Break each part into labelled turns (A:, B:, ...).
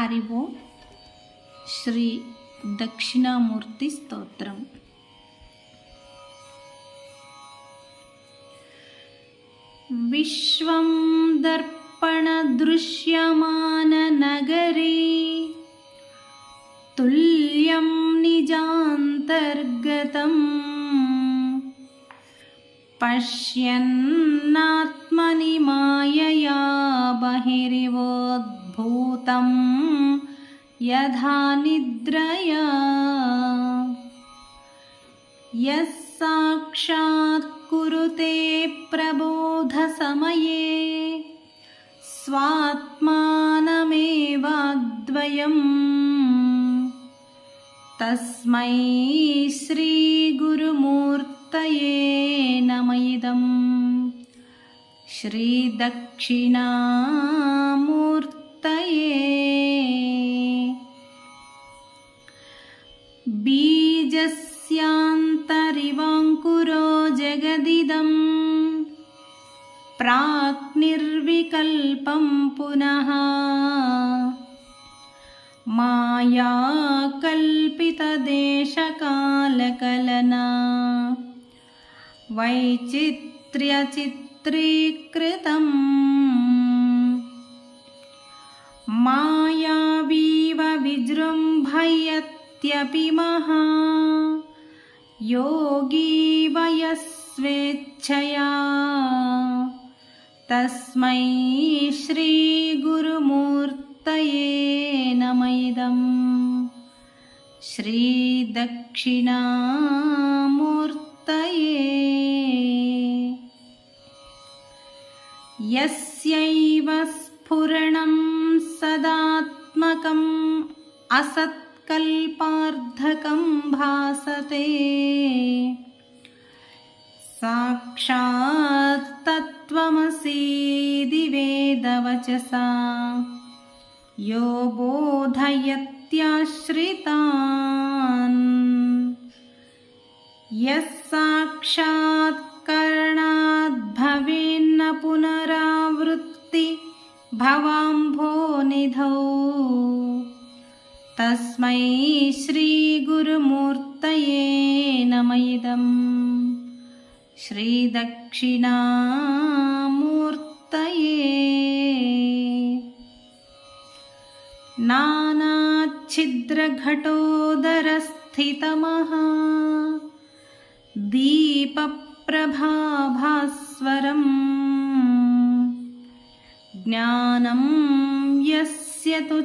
A: हरि हरिवो श्रीदक्षिणामूर्तिस्तोत्रम् विश्वं दर्पणदृश्यमाननगरे तुल्यं निजान्तर्गतम्। पश्यन्नात्मनि मायया बहिरिवोद्भूतम्। यथा निद्रया। यः साक्षात् कुरुते प्रबोधसमये। स्वात्मानमेवाद्वयम्। तस्मै श्रीगुरुमूर्तये नम इदं बीजस्यान्तरिवाङ्कुरो जगदिदं प्राक्निर्विकल्पं पुनः। मायाकल्पितदेशकालकलना। वैचित्र्यचित्रीकृतम्। मायावीव योगी वयस्वेच्छया। तस्मै श्रीगुरुमूर्तये नम इदं श्रीदक्षिणामूर्तये। यस्यैव स्फुरणं सदात्मकम् असत्कल्पार्धकं भासते। साक्षात् तत्त्वमसीदि वेदवचसा। यो बोधयत्याश्रितान्। यः साक्षात्करणाद्भवेन्न पुनरावृत्ति भवाम्भोनिधौ तस्मै श्रीगुरुमूर्तये नम इदम्। श्रीदक्षिणामूर्तये। नानाच्छिद्रघटोदरस्थितमः। दीपप्रभाभास्वरम्। ज्ञानं यस्य तु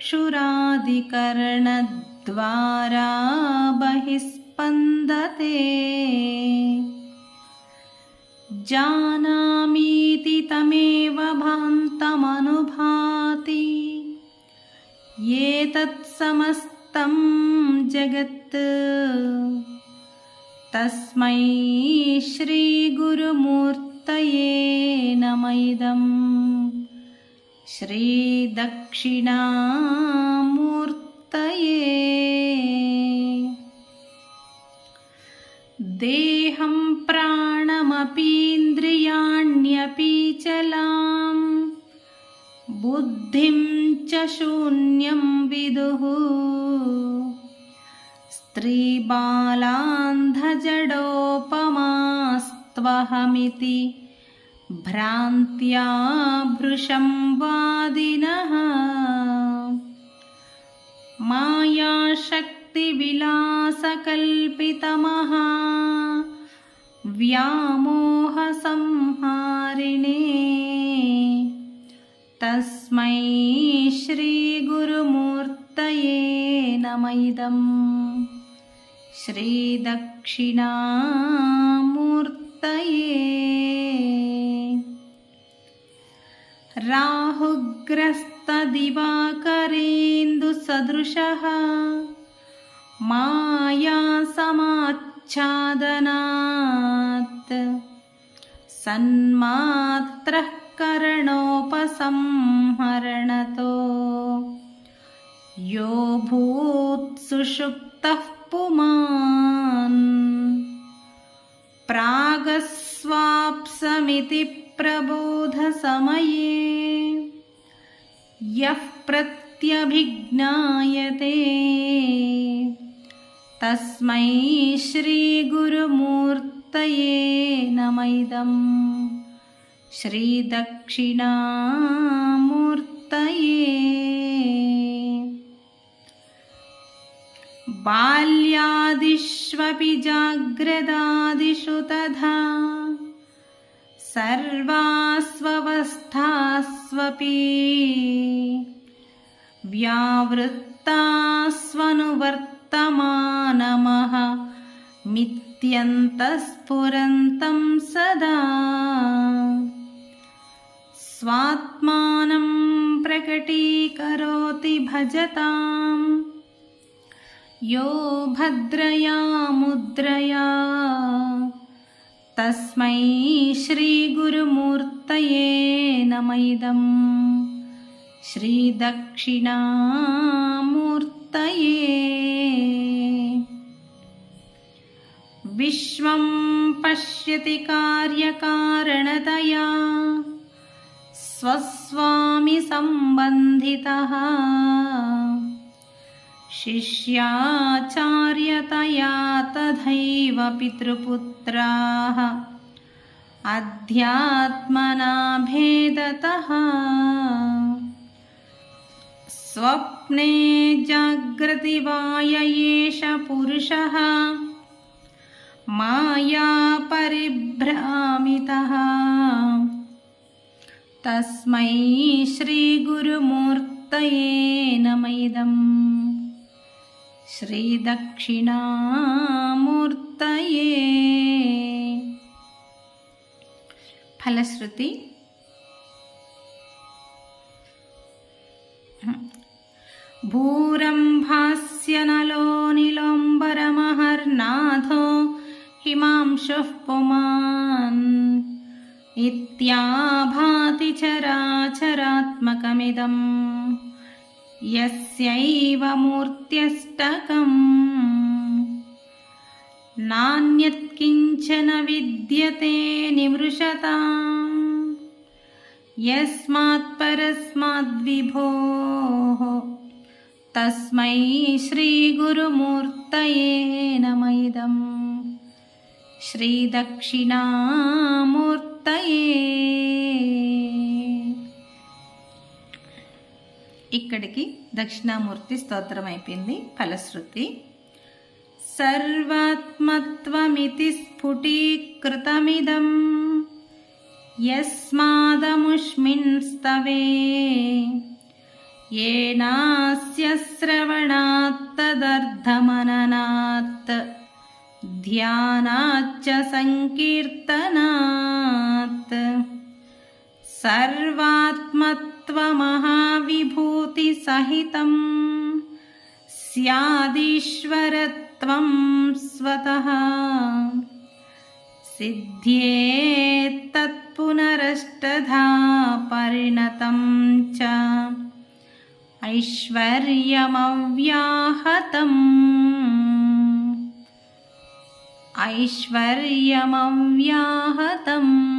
A: चक्षुरादिकर्णद्वारा बहिस्पन्दते। जानामीति तमेव भान्तमनुभाति। एतत्समस्तं जगत्। तस्मै श्रीगुरुमूर्तये नम इदं श्रीदक्षिणामूर्तये। देहं प्राणमपीन्द्रियाण्यपि चलां बुद्धिं च शून्यं विदुः। स्त्रीबालान्धजडोपमास्त्वहमिति भ्रान्त्या भृशं वादिनः। मायाशक्तिविलासकल्पितमः। व्यामोहसंहारिणे। तस्मै श्रीगुरुमूर्तये नम इदं श्रीदक्षिणामूर्तये राहुग्रस्तदिवाकरेन्दुसदृशः। मायासमाच्छादनात्। सन्मात्रः करणोपसंहरणतो यो भूत्सुषुप्तः पुमान्। प्रागस्वाप्समिति प्रबोधसमये। यः प्रत्यक्षानुभूतिः इत्यभिज्ञायते तस्मै श्रीगुरुमूर्तये नम इदं श्रीदक्षिणामूर्तये। बाल्यादिष्वपि जाग्रदादिषु तथा सर्वास्वस्थास्वपि व्यावृत्तास्वनुवर्तमानमः मित्यन्तस्फुरन्तं सदा स्वात्मानं प्रकटीकरोति भजताम् यो भद्रया मुद्रया तस्मै श्रीगुरुमूर्तये नम इदं श्रीदक्षिणामूर्तये। विश्वं पश्यति कार्यकारणतया। स्वस्वामिसम्बन्धितः शिष्याचार्यतया तथैव पितृपुत्राः। अध्यात्मना भेदतः स्वप्ने जाग्रतिवाय एष पुरुषः। मायापरिभ्रामितः तस्मै श्रीगुरुमूर्तये नम इदं శ్రీదక్షిణామూర్తయే ఫలశ్రుతి భూరంభాస్య నలో నిలోంబరమహర్నాథో హిమాంశుః పుమాన్ इत्याभाति तस्यैव ूर्त्यष्टकम् नान्यत्किञ्चन विद्यते निमृषताम् यस्मात्परस्माद्विभोः तस्मै श्रीगुरुमूर्तये नम इदम् श्रीदक्षिणामूर्तये। ఇక్కడికి దక్షిణామూర్తి స్తోత్రం అయిపోయింది ఫలశ్రుతి. సర్వాత్మత్వమితి స్ఫుటీకృతమిదం యస్మాదముష్మిన్స్తవే ఏనాస్య శ్రవణాత్తదర్థమననాత్ ధ్యానాచ్చ సంకీర్తనాత్. సర్వాత్మత్ सर्वात्मत्वमहाविभूतिसहितं स्यादीश्वरत्वं स्वतः सिद्ध्येत्तत्पुनरष्टधा परिणतं च ऐश्वर्यमव्याहतम् ऐश्वर्यमव्याहतम्